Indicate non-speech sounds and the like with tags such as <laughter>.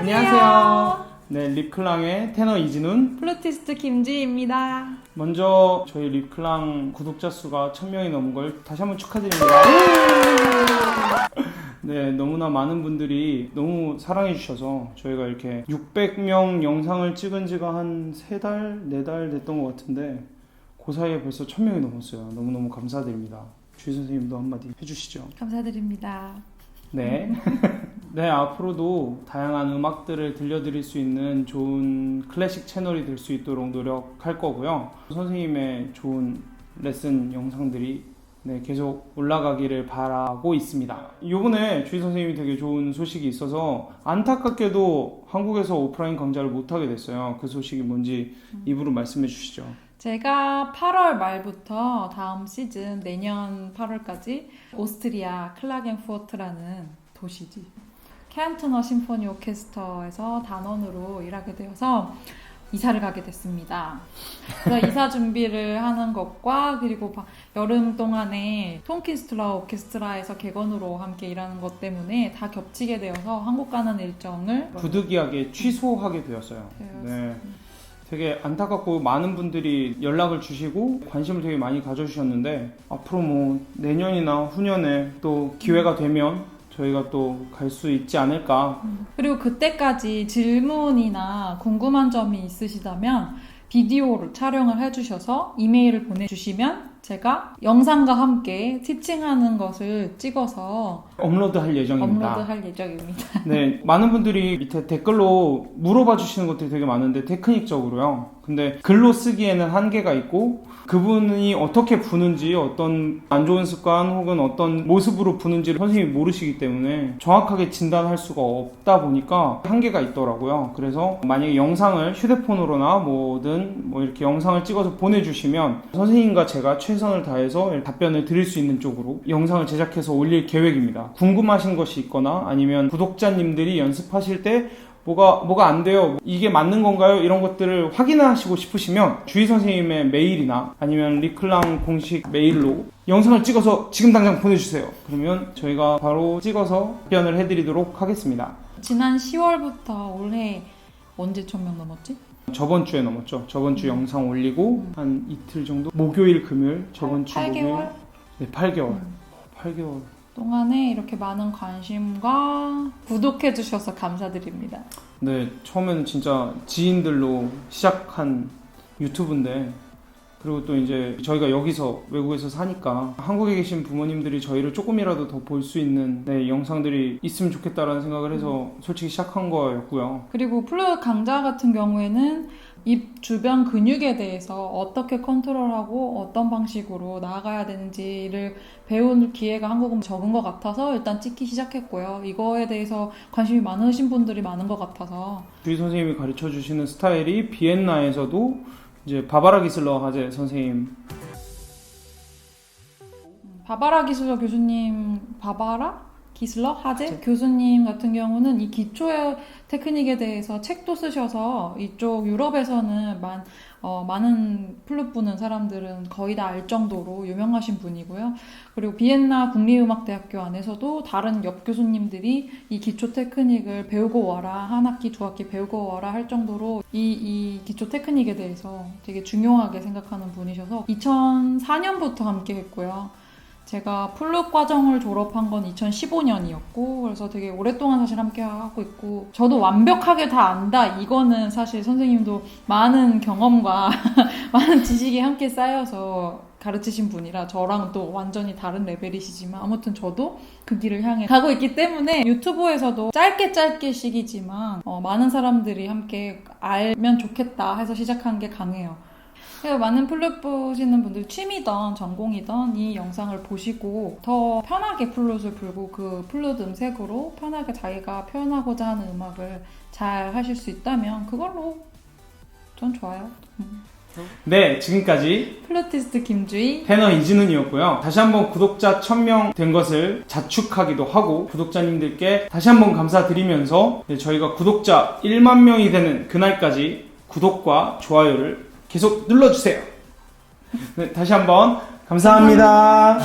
안녕하세요. 네, 립클랑의 테너 이진훈. 플루티스트 김지입니다. 먼저 저희 립클랑 구독자 수가 1000명이 넘은 걸 다시 한번 축하드립니다. <laughs> 네, 너무나 많은 분들이 너무 사랑해 주셔서 저희가 이렇게 600명 영상을 찍은 지가 한 3달, 4달 됐던 것 같은데 그 사이에 벌써 1000명이 넘었어요. 너무너무 감사드립니다. 주희 선생님도 한마디 해주시죠. 감사드립니다. 네. <laughs> 네, 앞으로도 다양한 음악들을 들려드릴 수 있는 좋은 클래식 채널이 될 수 있도록 노력할 거고요. 선생님의 좋은 레슨 영상들이 네, 계속 올라가기를 바라고 있습니다. 요번에 주희 선생님이 되게 좋은 소식이 있어서 안타깝게도 한국에서 오프라인 강좌를 못하게 됐어요. 그 소식이 뭔지 입으로 말씀해 주시죠. 제가 8월 말부터 다음 시즌 내년 8월까지 오스트리아 클라겐푸어트라는 도시지 캔트너 심포니 오케스터에서 단원으로 일하게 되어서 이사를 가게 됐습니다. 그래서 <laughs> 이사 준비를 하는 것과 그리고 바- 여름 동안에 톤키스트라 오케스트라에서 객원으로 함께 일하는 것 때문에 다 겹치게 되어서 한국 가는 일정을 부득이하게 취소하게 되었어요. 네. 되게 안타깝고 많은 분들이 연락을 주시고 관심을 되게 많이 가져주셨는데 앞으로 뭐 내년이나 후년에 또 기회가 되면 저희가 또 갈 수 있지 않을까. 그리고 그때까지 질문이나 궁금한 점이 있으시다면 비디오를 촬영을 해주셔서 이메일을 보내주시면 제가 영상과 함께 티칭하는 것을 찍어서 업로드할 예정입니다. 업로드할 예정입니다. <laughs> 네, 많은 분들이 밑에 댓글로 물어봐 주시는 것들이 되게 많은데 테크닉적으로요. 근데 글로 쓰기에는 한계가 있고 그분이 어떻게 부는지 어떤 안 좋은 습관 혹은 어떤 모습으로 부는지를 선생님이 모르시기 때문에 정확하게 진단할 수가 없다 보니까 한계가 있더라고요. 그래서 만약에 영상을 휴대폰으로나 뭐든 뭐 이렇게 영상을 찍어서 보내주시면 선생님과 제가 최선을 다해서 답변을 드릴 수 있는 쪽으로 영상을 제작해서 올릴 계획입니다. 궁금하신 것이 있거나 아니면 구독자님들이 연습하실 때 뭐가 뭐가 안 돼요. 이게 맞는 건가요? 이런 것들을 확인하시고 싶으시면 주희 선생님의 메일이나 아니면 리클랑 공식 메일로 영상을 찍어서 지금 당장 보내주세요. 그러면 저희가 바로 찍어서 답변을 해드리도록 하겠습니다. 지난 10월부터 올해 언제 천명 넘었지? 저번 주에 넘었죠. 저번 주 영상 올리고 한 이틀 정도? 목요일 금요일 저번 주 8개월 목요일? 네 8개월. 8개월. 동안에 이렇게 많은 관심과 구독해 주셔서 감사드립니다. 네, 처음에는 진짜 지인들로 시작한 유튜브인데, 그리고 또 이제 저희가 여기서 외국에서 사니까 한국에 계신 부모님들이 저희를 조금이라도 더 볼 수 있는 네, 영상들이 있으면 좋겠다라는 생각을 해서 솔직히 시작한 거였고요. 그리고 플루 강좌 같은 경우에는 입 주변 근육에 대해서 어떻게 컨트롤하고 어떤 방식으로 나아가야 되는지를 배울 기회가 한국은 적은 것 같아서 일단 찍기 시작했고요. 이거에 대해서 관심이 많으신 분들이 많은 것 같아서 주희 선생님이 가르쳐 주시는 스타일이 비엔나에서도 이제 바바라 기슬러 하제 선생님. 바바라 기술러 교수님 바바라 기슬러 하제 교수님 같은 경우는 이 기초의 테크닉에 대해서 책도 쓰셔서 이쪽 유럽에서는 많, 어, 많은 플룻 부는 사람들은 거의 다 알 정도로 유명하신 분이고요. 그리고 비엔나 국립음악대학교 안에서도 다른 옆 교수님들이 이 기초 테크닉을 배우고 와라 한 학기 두 학기 배우고 와라 할 정도로 이, 이 기초 테크닉에 대해서 되게 중요하게 생각하는 분이셔서 2004년부터 함께 했고요. 제가 플룻 과정을 졸업한 건 2015년이었고 그래서 되게 오랫동안 사실 함께 하고 있고 저도 완벽하게 다 안다 이거는 사실 선생님도 많은 경험과 <laughs> 많은 지식이 함께 쌓여서 가르치신 분이라 저랑 또 완전히 다른 레벨이시지만 아무튼 저도 그 길을 향해 가고 있기 때문에 유튜브에서도 짧게 짧게씩이지만 어, 많은 사람들이 함께 알면 좋겠다 해서 시작한 게 강해요. 그래서 많은 플룻 보시는 분들 취미던 전공이던 이 영상을 보시고 더 편하게 플룻을 불고 그 플룻 음색으로 편하게 자기가 표현하고자 하는 음악을 잘 하실 수 있다면 그걸로 전 좋아요. 네 지금까지 플루티스트 김주희 테너 이진훈이었고요. 다시 한번 구독자 1000명 된 것을 자축하기도 하고 구독자님들께 다시 한번 감사드리면서 네, 저희가 구독자 1만 명이 되는 그날까지 구독과 좋아요를 계속 눌러주세요. 네, 다시 한번 감사합니다.